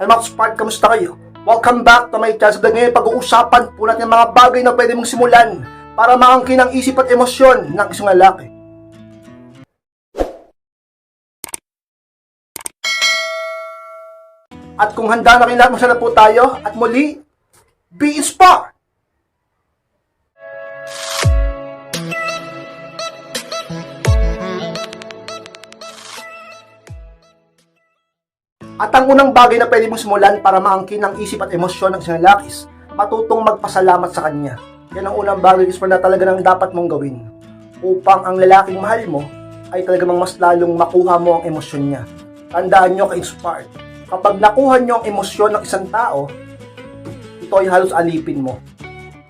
Hi mga Spark, kamusta kayo? Welcome back to my channel. Sa ngayon, pag-uusapan po natin mga bagay na pwede mong simulan para maangkin ang isip at emosyon ng isang lalaki. At kung handa na kayo lahat, masarap po tayo. At muli, be inspired! At ang unang bagay na pwede mong simulan para maangkin ang isip at emosyon ng isang lalaki is matutong magpasalamat sa kanya. Yan ang unang bagay is na talaga nang dapat mong gawin upang ang lalaking mahal mo ay talagang mas lalong makuha mo ang emosyon niya. Tandaan nyo ka-inspired. Kapag nakuha nyo ang emosyon ng isang tao, ito ay halos alipin mo.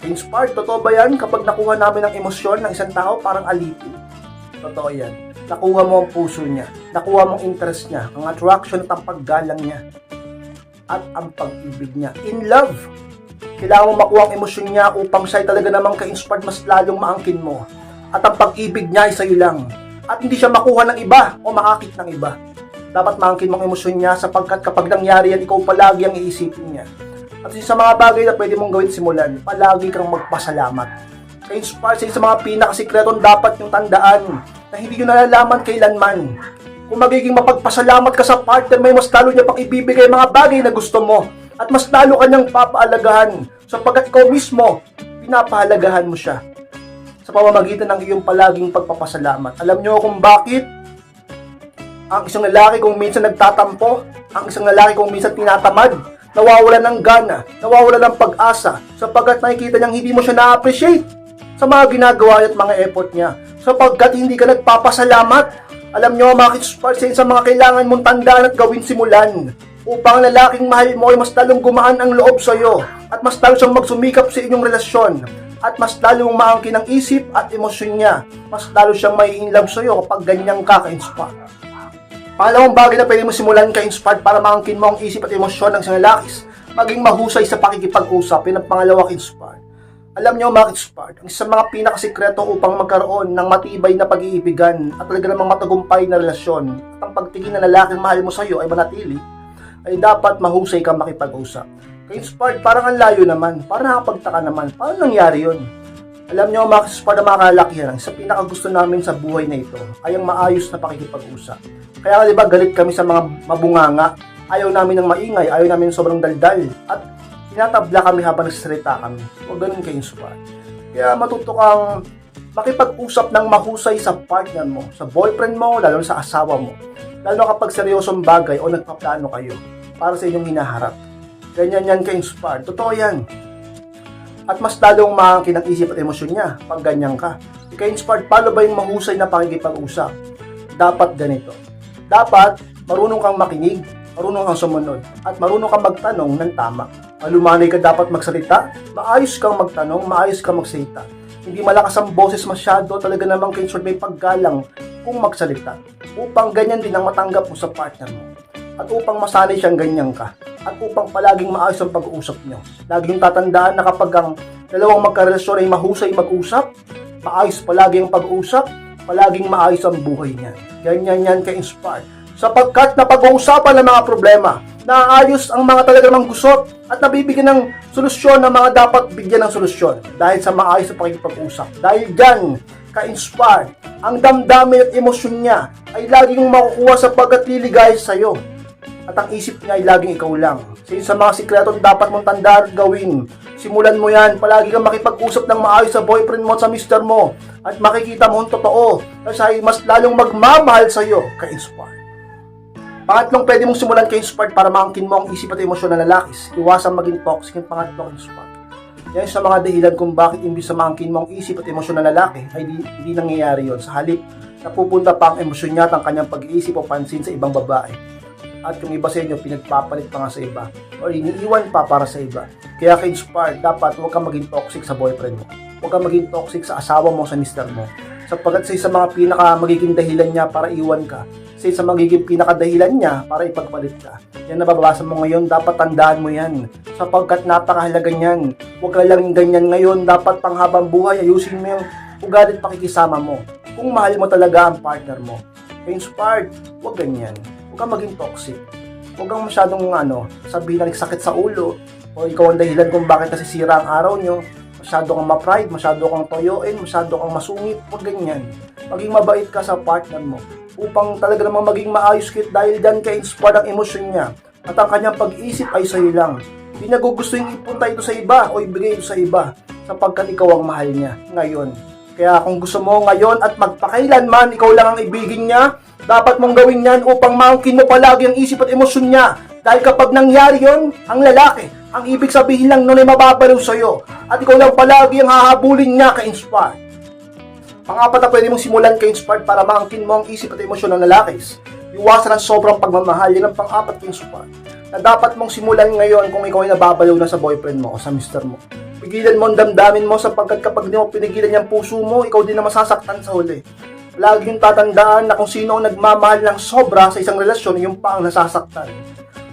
Inspired, totoo ba yan? Kapag nakuha namin ang emosyon ng isang tao, parang alipin. Totoo yan. Nakuha mo ang puso niya. Nakuha mo ang interest niya. Ang attraction at ang paggalang niya. At ang pag-ibig niya. In love. Kailangan mo makuha ang emosyon niya upang siya talaga namang ka-inspired mas lalong maangkin mo. At ang pag-ibig niya ay sa'yo lang. At hindi siya makuha ng iba o makakit ng iba. Dapat maangkin mo ang emosyon niya sapagkat kapag nangyari yan, ikaw palagi ang iisipin niya. At sa mga bagay na pwede mong gawin simulan, palagi kang magpasalamat. Ka-inspire sa isa sa mga pinakasikretong dapat yung tandaan na hindi nyo nalalaman kailanman. Kung magiging mapagpasalamat ka sa partner, may mas lalo niya pang ibibigay mga bagay na gusto mo at mas lalo kanyang papaalagahan sapagkat ikaw mismo, pinapahalagahan mo siya sa pamamagitan ng iyong palaging pagpapasalamat. Alam nyo kung bakit ang isang lalaki kung minsan nagtatampo, ang isang lalaki kung minsan tinatamad, nawawala ng gana, nawawala ng pag-asa, sapagkat nakikita niyang hindi mo siya na-appreciate sa mga ginagawa at mga effort niya. Sapagkat hindi ka nagpapasalamat, alam niyo mga kitspar, sa mga kailangan mong tandaan at gawin simulan upang ang lalaking mahal mo ay mas lalong gumaan ang loob sa iyo at mas lalo siyang magsumikap sa inyong relasyon at mas lalong maangkin ang isip at emosyon niya. Mas lalo siyang may in love sa iyo kapag ganyang ka ka-inspire. Pangalawang bagay na pwede mo simulan ka-inspired para maangkin mo ang isip at emosyon ng isang lalaki maging mahusay sa pakikipag-usap. Yan ang pangalawa ka-inspired. Alam niyo mga inspired, ang isa sa mga pinakasikreto upang magkaroon ng matibay na pag-iibigan at talaga namang matagumpay na relasyon at ang pagtingin na lalaking mahal mo sa iyo ay manatili, ay dapat mahusay kang makipag-usap. Ka-inspired, parang ang layo naman, parang nakapagtaka naman, paano nangyari yun? Alam niyo mga inspired na mga kalakihan, sa pinakagusto namin sa buhay na ito ay ang maayos na pakikipag-usap. Kaya nga, di ba galit kami sa mga mabunganga, ayaw namin ng maingay, ayaw namin ng sobrang daldal, at tinatabla kami habang nagsasalita kami. Huwag ganun kayo inspired. Kaya matuto kang makipag-usap ng mahusay sa partner mo, sa boyfriend mo, lalo sa asawa mo. Lalo kapag seryosong bagay o nagpaplano kayo para sa inyong hinaharap. Ganyan yan ka-inspired. Totoo yan. At mas lalong maangkin ang isip at emosyon niya pag ganyan ka. Ka-inspired, paano ba yung mahusay na pakikipag-usap? Dapat ganito. Dapat marunong kang makinig, marunong kang sumunod, at marunong kang magtanong ng tama. Malumanay ka dapat magsalita, maayos kang magtanong, maayos kang magsalita. Hindi malakas ang boses masyado, talaga namang kinsured may paggalang kung magsalita. Upang ganyan din ang matanggap mo sa partner mo. At upang masanay siyang ganyan ka. At upang palaging maayos ang pag-uusap niyo. Laging tatandaan na kapag ang dalawang magkarelasyon ay mahusay mag-usap, maayos palagi ang pag-uusap, palaging maayos ang buhay niya. Ganyan yan ka-inspired. Sapagkat napag-uusapan ng mga problema, naayos ang mga talaga namang gusot at nabibigyan ng solusyon ng mga dapat bigyan ng solusyon dahil sa maayos na pakikipag-usap. Dahil dyan, ka-inspired, ang damdamin at emosyon niya ay laging makukuha sapagkat liligaya sa iyo. At ang isip niya ay laging ikaw lang. Isa sa mga sikreto dapat mong tandaan gawin. Simulan mo yan, palagi kang makipag-usap ng maayos sa boyfriend mo at sa mister mo. At makikita mo ang totoo. Kasi mas lalong magmamahal sa iyo, ka-inspired. Pangatlong pwede mong simulan kay inspired para maangkin mo ang isip at emosyon ng lalaki. Iwasan maging toxic ang pangatlo inspired. Yan sa mga dahilan kung bakit imbis sa maangkin mo ang isip at emosyon ng lalaki ay di, hindi nangyayari yon. Sa halip, napupunta pa ang emosyon niya at ang kanyang pag-iisip o pansin sa ibang babae. At yung iba sa inyo, pinagpapalit pa nga sa iba. O iniiwan pa para sa iba. Kaya kay inspired, dapat huwag kang maging toxic sa boyfriend mo. Huwag kang maging toxic sa asawa mo, sa mister mo. Sapagkat sa isa mga pinaka magiging dahilan niya para iwan ka, sa isa magiging pinakadahilan niya para ipagpalit ka. Yan nababasa mo ngayon, dapat tandaan mo yan. Sapagkat napakahalaga niyan. Huwag ka lang ganyan ngayon, dapat panghabang buhay, ayusin mo yung ugali at pakikisama mo. Kung mahal mo talaga ang partner mo. Inspired, huwag ganyan. Huwag ka maging toxic. huwag kang masyadong ano, sabihin na sakit sa ulo o ikaw ang dahilan kung bakit nasisira ang araw nyo. Masyado kang ma-pride, masyado kang toyoin, masyado kang masungit, huwag ganyan. Maging mabait ka sa partner mo upang talaga namang maging maayos kit dahil dyan ka-inspire ang emosyon niya at ang kanyang pag-isip ay sa'yo lang. Hindi niya ipunta ito sa iba o ibigay ito sa iba sapagkat ikaw ang mahal niya ngayon. Kaya kung gusto mo ngayon at magpakailanman ikaw lang ang ibigin niya, dapat mong gawin yan upang maangkin mo palagi ang isip at emosyon niya. Dahil kapag nangyari yon, ang lalaki, ang ibig sabihin lang nun ay mababaliw sa'yo. At ikaw lang palagi ang hahabulin niya ka-inspire. Pangapat na pwede mong simulan ka-inspired para maangkin mo ang isip at emosyon ng lalaki. Iwasan ang sobrang pagmamahal. Yan ang pang-apat ka-inspired. Na dapat mong simulan ngayon kung ikaw ay nababaliw na sa boyfriend mo o sa mister mo. Pigilan mo ang damdamin mo sapagkat kapag di mo pinigilan yung puso mo, ikaw din na masasaktan sa huli. Lagi yung tatandaan na kung sino ang nagmamahal ng sobra sa isang relasyon, yung pa ang nasasaktan.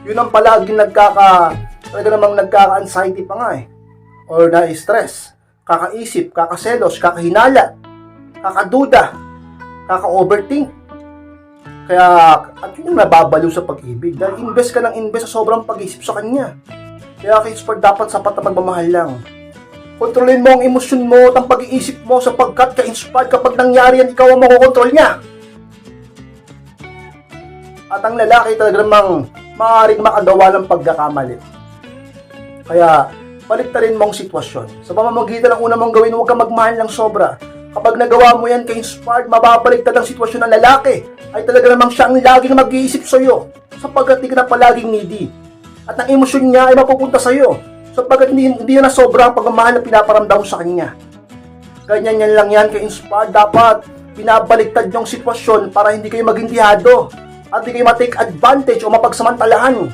Yun ang palaging nagkaka, talaga namang nagkaka-anxiety pa nga eh. Or na-stress, kakaisip, kakaselos, kakahinala, kakaduda, kaka-overthink. Kaya, at yun yung nababaliw sa pag-ibig. Dahil invest ka ng invest sa sobrang pag-isip sa kanya. Kaya kay Sport dapat sapat na pagmamahal lang. Kontrolin mo ang emosyon mo at ang pag-iisip mo sapagkat ka-inspired kapag nangyari yan, ikaw ang makokontrol niya. At ang lalaki talaga namang maaaring makagawa ng pagkakamali. Kaya, paligtarin mo ang sitwasyon. Sa pamamagitan ng una mong gawin, huwag kang magmahal ng sobra. Kapag nagawa mo yan ka-inspired, mababaligtad ang sitwasyon ng lalaki. Ay talaga namang siya ang laging mag-iisip sa'yo. Sapagkat di ka na palaging needy. At ang emosyon niya ay mapupunta sa'yo. Sapagkat hindi, hindi na sobra ang pagmamahal na pinaparamdam sa kanya. Ganyan yan lang yan ka-inspired. Dapat pinabaliktad yung sitwasyon para hindi kayo maging dihado. At hindi kayo matake advantage o mapagsamantalahan.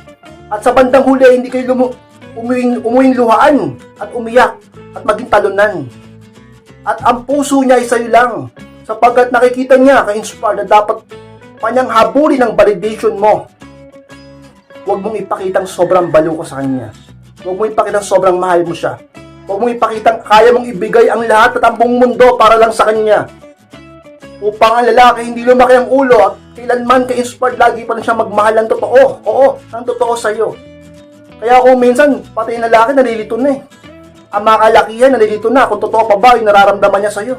At sa bandang huli, hindi kayo lumu- umuwing, umuwing luhaan at umiyak at maging talunan. At ang puso niya ay sa'yo lang. Sapagkat nakikita niya ka-inspired na dapat kanyang habulin ang validation mo. Huwag mong ipakitang sobrang baliw ka sa kanya. Huwag mong ipakitang sobrang mahal mo siya. Huwag mong ipakitang kaya mong ibigay ang lahat at ang buong mundo para lang sa kanya. Upang ang lalaki hindi lumaki ang ulo at kailanman ka-inspired lagi pa rin siya magmahal ng totoo. Oo, ng totoo sa'yo. Kaya kung minsan, pati yung lalaki nalilito na eh. Ang mga kalakihan nalilito na kung totoo pa ba yung nararamdaman niya sa'yo.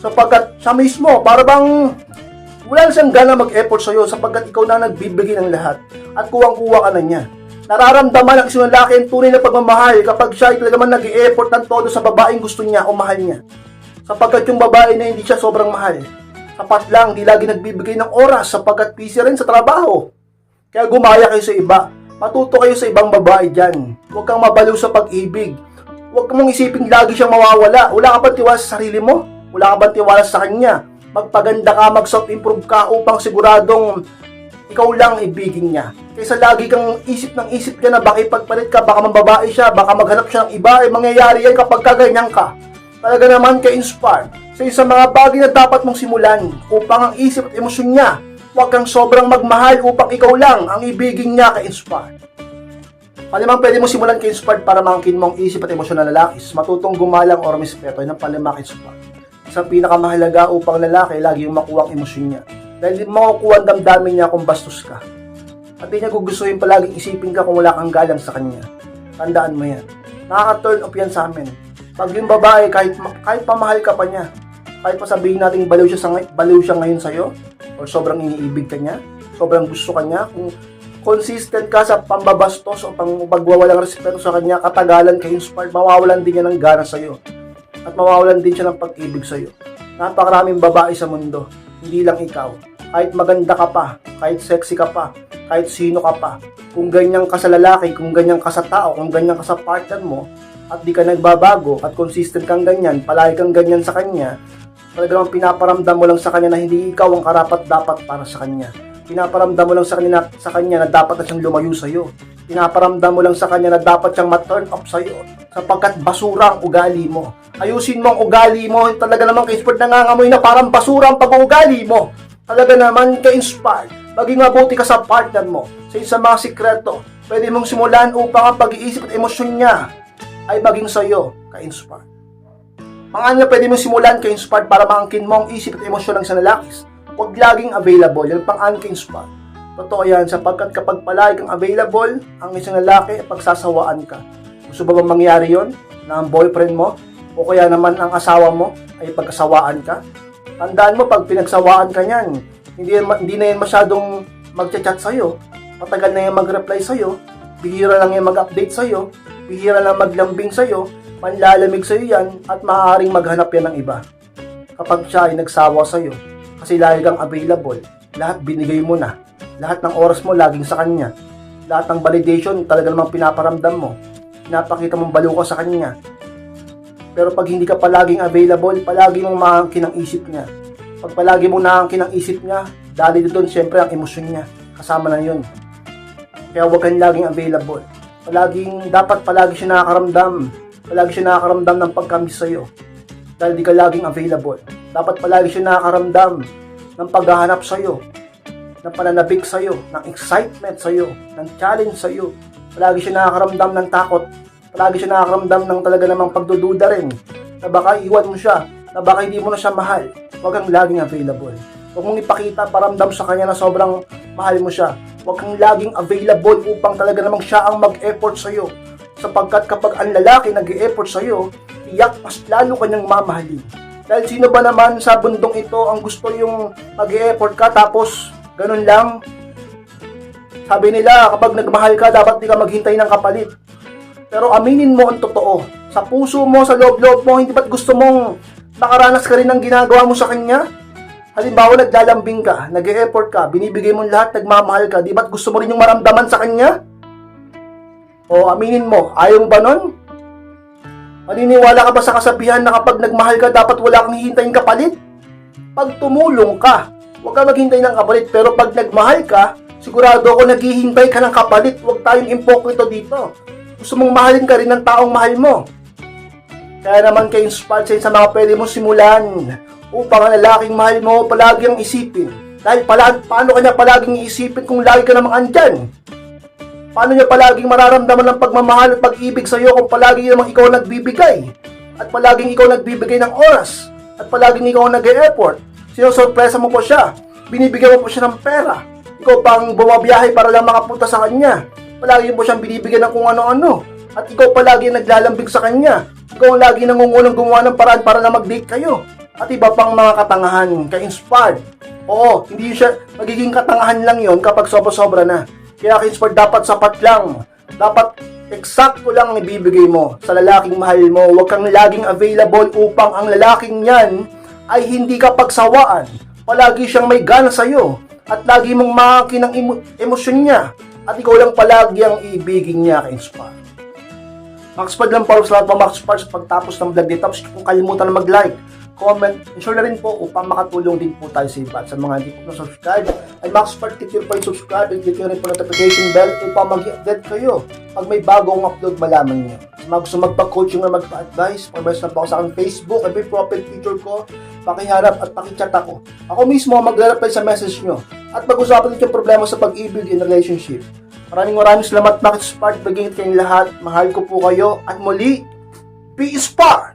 Sapagkat siya mismo, para bang wala siyang gana mag-effort sa'yo sapagkat ikaw na nagbibigay ng lahat at kuwang-kuwa ka na niya. Nararamdaman ng isang lalaki ang tunay na pagmamahal kapag siya ay talaga man nag-i-effort ng todo sa babaeng gusto niya o mahal niya. Sapagkat yung babae na hindi siya sobrang mahal. Sapat lang, di lagi nagbibigay ng oras sapagkat busy rin sa trabaho. Kaya gumaya kayo sa iba. Matuto kayo sa ibang babae dyan. Huwag kang mabaliw sa pag-ibig. Huwag mong isipin lagi siyang mawawala. Wala ka bang tiwala sa sarili mo? Wala ka bang tiwala sa kanya? Magpaganda ka, mag-self-improve ka upang siguradong ikaw lang ibigin niya. Kaysa lagi kang isip ng isip ka na baka ipagpalit ka, baka mambabae siya, baka maghanap siya ng iba, ay mangyayari yan kapag kaganyan ka. Talaga naman ka-inspire sa isang mga bagay na dapat mong simulan upang ang isip at emosyon niya huwag kang sobrang magmahal upang ikaw lang ang ibigin niya ka-inspire. Palimang pwede mo simulan ka-inspired para mangkin mo ang isip at emosyon ng lalaki, matutong gumalang o respeto ng palima ka-inspired. Isang pinakamahalaga upang lalaki lagi yung makuha ang emosyon niya. Dahil makukuha ang damdamin niya kung bastos ka. At di niya gugustuhin palaging isipin ka kung wala kang galang sa kanya. Tandaan mo yan. Nakaka-turn off yan sa amin. Pag yung babae, kahit, kahit pamahal ka pa niya, kahit pa sabihin natin baliw siya, sa, baliw siya ngayon sa'yo, or sobrang iniibig ka niya, sobrang gusto ka niya, kung consistent ka sa pambabastos o pang pagwawalang respeto sa kanya, katagalan ka inspired, mawawalan din niya ng gana sa'yo. At mawawalan din siya ng pag-ibig sa'yo. Napakaraming babae sa mundo, hindi lang ikaw. Kahit maganda ka pa, kahit sexy ka pa, kahit sino ka pa, kung ganyan ka sa lalaki, kung ganyan ka sa tao, kung ganyan ka sa partner mo, at di ka nagbabago, at consistent kang ganyan, palagi kang ganyan sa kanya, talagang pinaparamdam mo lang sa kanya na hindi ikaw ang karapat-dapat para sa kanya. Pinaparamdam mo lang sa kanya, sa kanya na dapat na siyang lumayo sa iyo. Pinaparamdam mo lang sa kanya na dapat siyang ma-turn up sa iyo sapagkat basura ang ugali mo. Ayusin mo ang ugali mo, talaga naman ka-inspired nangangamoy na parang basura ang pag-uugali mo. Talaga naman ka-inspired. Maging mabuti ka sa partner mo. Sa isang mga sikreto, pwede mong simulan upang ang pag-iisip at emosyon niya ay maging sa iyo ka-inspired. Panganya pwede mong simulan kay inspired para maangkin mo ang isip at emosyon ng isang lalaki. Huwag laging available, yan pang ka inspired. Totoo yan sapagkat kapag palagi kang available, ang isang lalaki pagsasawaan ka. Gusto ba bang mangyari yon na ang boyfriend mo o kaya naman ang asawa mo ay pagkasawaan ka? Tandaan mo pag pinagsawaan ka niyan, hindi, hindi na yan masyadong magchat-chat sa'yo. Matagal na yan mag-reply sa'yo. Bihira lang yan mag-update sa'yo. Bihira lang maglambing sa'yo. Panlalamig sa'yo yan at maaaring maghanap yan ng iba. Kapag siya ay nagsawa sa'yo, kasi lagi kang available, lahat binigay mo na. Lahat ng oras mo laging sa kanya. Lahat ng validation talaga namang pinaparamdam mo. Pinapakita mong baliw ka sa kanya. Pero pag hindi ka palaging available, palagi mong maangkin ang isip niya. Pag palagi mong naangkin ang isip niya, dali doon siyempre ang emosyon niya. Kasama na yun. Kaya huwag kang laging available. Palaging, dapat palagi siya nakakaramdam. Palagi siya nakakaramdam ng pagkamis sa'yo. Dahil di ka laging available. Dapat palagi siya nakakaramdam ng paghahanap sa'yo. Ng pananabik sa'yo. Ng excitement sa'yo. Ng challenge sa'yo. Palagi siya nakakaramdam ng takot. Palagi siya nakakaramdam ng talaga namang pagdududa rin. Na baka iwan mo siya. Na baka hindi mo na siya mahal. Huwag kang laging available. Huwag mong ipakita, paramdam sa kanya na sobrang mahal mo siya. Huwag kang laging available upang talaga namang siya ang mag-effort sa'yo. Sapagkat kapag ang lalaki nag-e-effort sa'yo, iyak mas lalo kanyang mamahalin. Dahil sino ba naman sa bundong ito ang gusto yung mag-e-effort ka tapos ganun lang? Sabi nila, kapag nagmahal ka, dapat di ka maghintay ng kapalit. Pero aminin mo ang totoo. Sa puso mo, sa loob-loob mo, hindi ba't gusto mong makaranas ka rin ng ginagawa mo sa kanya? Halimbawa, naglalambing ka, nag effort ka, binibigay mo lahat, nagmamahal ka, di ba't gusto mo rin yung maramdaman sa kanya? O aminin mo, ayaw ba nun? Maniniwala ka ba sa kasabihan na kapag nagmahal ka, dapat wala kang hihintayin kapalit? Pag tumulong ka, huwag ka maghintay ng kapalit, pero pag nagmahal ka, sigurado ako naghihintay ka ng kapalit, huwag tayong impokrito dito. Gusto mong mahalin ka rin ng taong mahal mo. Kaya naman kayo inspired sa mga pwede mo simulan upang ang lalaking mahal mo palagi ang isipin. Dahil pala, paano kanya palaging iisipin kung lagi ka namang andyan? Paano niya palaging mararamdaman ng pagmamahal at pag-ibig sa iyo kung palagi namang ikaw nagbibigay? At palaging ikaw nagbibigay ng oras? At palaging ikaw nag-e-effort? Sinusurpresa mo po siya? Binibigyan mo po siya ng pera? Ikaw pang bumabiyahe para lang makapunta sa kanya? Palagi mo siyang binibigyan ng kung ano-ano? At ikaw palagi naglalambing sa kanya? Ikaw lagi nangungunang gumawa ng paraan para na mag-date kayo? At iba pang mga katangahan, ka-inspired. Oo, hindi siya, magiging katangahan lang yon kapag sobra-sobra na. Kaya ka-inspired, dapat sapat lang. Dapat eksakto lang ang ibibigay mo sa lalaking mahal mo. Huwag kang laging available upang ang lalaking yan ay hindi ka pagsawaan. Palagi siyang may gana sa'yo. At lagi mong makakin ang emo- emosyon niya. At ikaw lang palagi ang ibigin niya ka-inspired. Maxpad lang para sa lahat ng Maxpad sa pagtapos ng vlog dito. Tapos kalimutan na mag-like, comment, ensure na rin po upang makatulong din po tayo sa iba. Sa mga hindi po na-subscribe, ay Maxpad, click po yung subscribe and click rin po notification bell upang mag-update kayo pag may bagong upload malaman nyo. Sa mga gusto magpa-coaching na magpa-advise, pag-mess na po sa aking Facebook at may profile picture ko, pakiharap at pakichat ako. Ako mismo magre-reply sa message nyo at pag-usapan din yung problema sa pag-ibig in relationship. Maraming maraming salamat Max Spark. Bagay kayong lahat. Mahal ko po kayo. At muli, be smart!